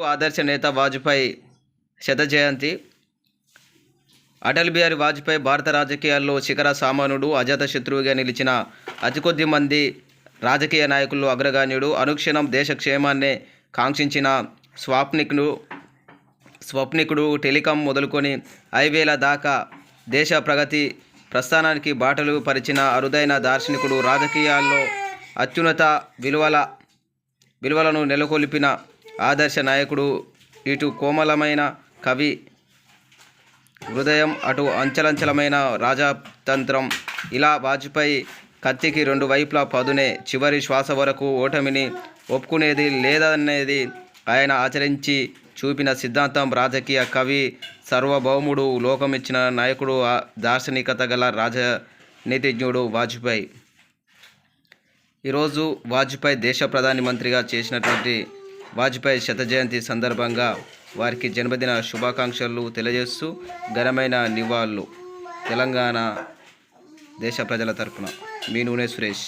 ఆదర్శ నేత వాజ్పేయి శత జయంతి అటల్ బిహారీ వాజ్పేయి భారత రాజకీయాల్లో శిఖర సామానుడు అజాత శత్రువుగా నిలిచిన అతి కొద్ది మంది రాజకీయ నాయకుల్లో అగ్రగణ్యుడు అనుక్షణం దేశ క్షేమాన్నే కాంక్షించిన స్వాప్నికుడు స్వప్నికుడు టెలికాం మొదలుకొని హైవేల దాకా దేశ ప్రగతి ప్రస్థానానికి బాటలు పరిచిన అరుదైన దార్శనికుడు. రాజకీయాల్లో అత్యున్నత విలువల విలువలను నెలకొల్పిన ఆదర్శ నాయకుడు ఇటు కోమలమైన కవి హృదయం అటు అంచలంచలమైన రాజతంత్రం. ఇలా వాజ్పేయి కత్తికి రెండు వైపులా పదునే చివరి శ్వాస వరకు ఓటమిని ఒప్పుకునేది లేదనేది ఆయన ఆచరించి చూపిన సిద్ధాంతం. రాజకీయ కవి సార్వభౌముడు లోకమిచ్చిన నాయకుడు ఆ దార్శనికత గల రాజనీతిజ్ఞుడు వాజ్పేయి. ఈరోజు వాజ్పేయి దేశ ప్రధాని మంత్రిగా చేసినటువంటి వాజ్పేయి శత జయంతి సందర్భంగా వారికి జన్మదిన శుభాకాంక్షలు తెలియజేస్తూ ఘనమైన నివాళులు తెలంగాణ దేశ ప్రజల తరపున. మీ నూనె సురేష్.